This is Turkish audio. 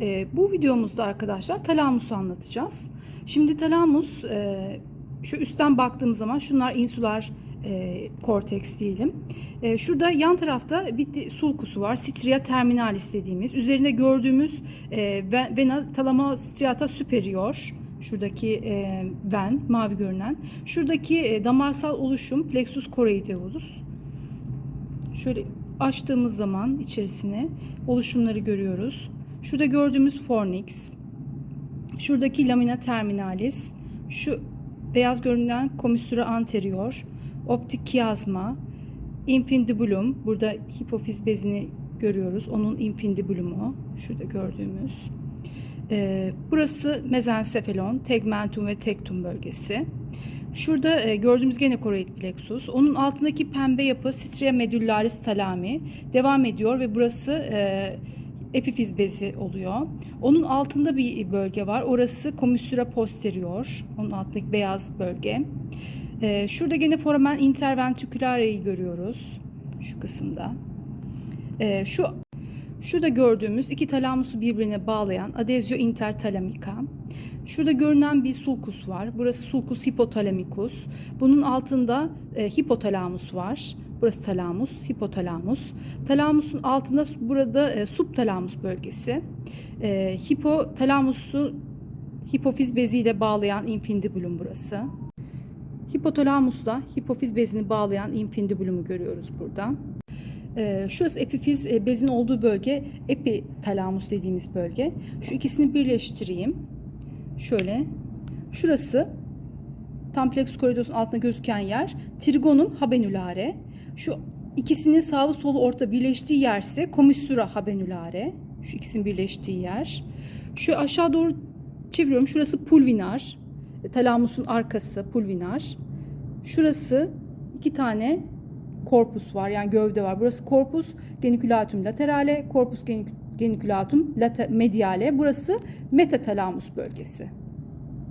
Ee, bu videomuzda arkadaşlar talamusu anlatacağız. Şimdi talamus e, şu üstten baktığımız zaman şunlar insular e, korteks diyelim. E, şurada yan tarafta bir sulkusu var. Stria terminalis dediğimiz. Üzerinde gördüğümüz e, ve- vena talamostriata superior. Şuradaki e, ven, mavi görünen. Şuradaki e, damarsal oluşum plexus choroideus. Şöyle açtığımız zaman içerisine oluşumları görüyoruz. Şurada gördüğümüz fornix. Şuradaki lamina terminalis. Şu beyaz görünen commissura anterior. Optik kiazma. Infundibulum. Burada hipofiz bezini görüyoruz. Onun infundibulumu. Şurada gördüğümüz. Ee, burası mezencephalon, tegmentum ve tektum bölgesi. Şurada e, gördüğümüz gene koroid plexus. Onun altındaki pembe yapı stria medullaris thalami devam ediyor ve burası e, epifiz bezi oluyor. Onun altında bir bölge var. Orası commissura posterior. Onun altındaki beyaz bölge. E, şurada gene foramen interventriculare'yi görüyoruz. Şu kısımda. E, şu Şurada gördüğümüz iki talamusu birbirine bağlayan adezio intertalamika. Şurada görünen bir sulcus var. Burası sulcus hipotalamicus. Bunun altında e, hipotalamus var. Burası talamus, hipotalamus. Talamusun altında burada e, subtalamus bölgesi. E, hipotalamusu hipofiz beziyle bağlayan infundibulum burası. Hipotalamusla hipofiz bezini bağlayan infundibulumu görüyoruz burada. Ee, şurası epifiz e, bezin olduğu bölge epitalamus dediğimiz bölge. Şu ikisini birleştireyim. Şöyle. Şurası tam plexus corridor'un altında gözüken yer trigonum habenulare. Şu ikisinin sağlı solu orta birleştiği yerse commissura habenulare. Şu ikisinin birleştiği yer. Şu aşağı doğru çeviriyorum. Şurası pulvinar. E, Talamusun arkası pulvinar. Şurası iki tane korpus var yani gövde var. Burası corpus geniculatum laterale, geniculatum late- mediale. Burası metatalamus bölgesi.